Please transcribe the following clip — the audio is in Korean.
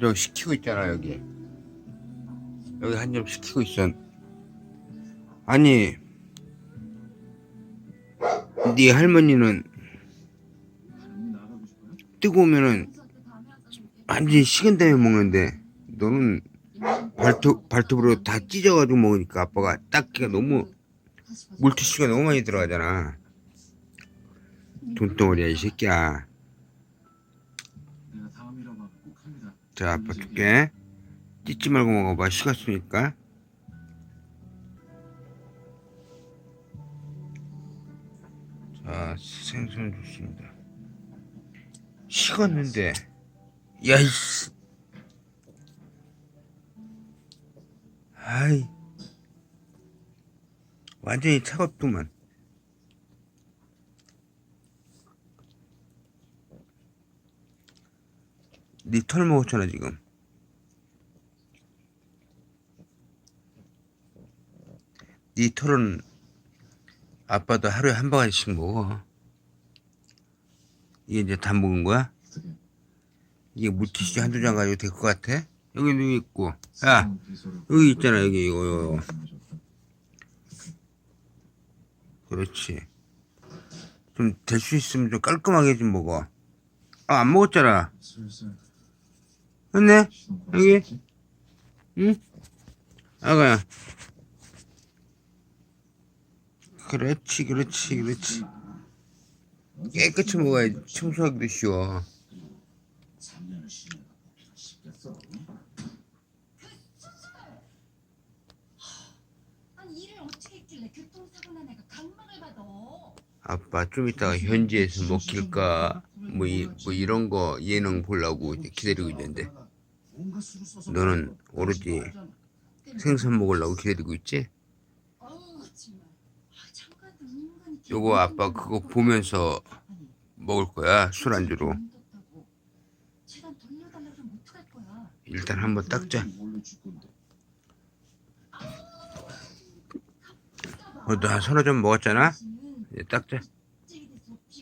저 시키고 있잖아 여기. 여기 한 점 시키고 있어. 아니 네 할머니는 뜨거우면은 완전히 식은 다음에 먹는데 너는 발톱 발톱으로 다 찢어가지고 먹으니까 아빠가 닦기가 너무 물티슈가 너무 많이 들어가잖아 돈덩어리야 이 새끼야. 자 아빠 줄게. 찢지 말고 먹어봐 식었으니까. 자 생선 좋습니다. 식었는데. 야이씨. 아이. 완전히 차갑더만 니털 먹었잖아 지금 니 털은 아빠도 하루에 한 바가지씩 먹어 이게 이제 다 먹은 거야? 이게 물티슈 한두 장 가지고 될 것 같아? 여기도 있고 야 여기 있잖아 여기 이거, 이거. 그렇지 좀 될 수 있으면 좀 깔끔하게 좀 먹어 아 안 먹었잖아 시동 여기? 응? 아가야 그렇지 그렇지 그렇지. 깨끗이 먹어야지. 청소하기도 쉬워. 아빠 좀 이따가 현지에서 먹힐까 뭐, 이, 뭐 이런 거 예능 보려고 기다리고 있는데 너는 오로지 생선 먹으려고 기다리고 있지? 요거 아빠 그거 보면서 먹을 거야 술안주로 일단 한번 닦자? 너도 한 서너 점 먹었잖아? 이제 닦자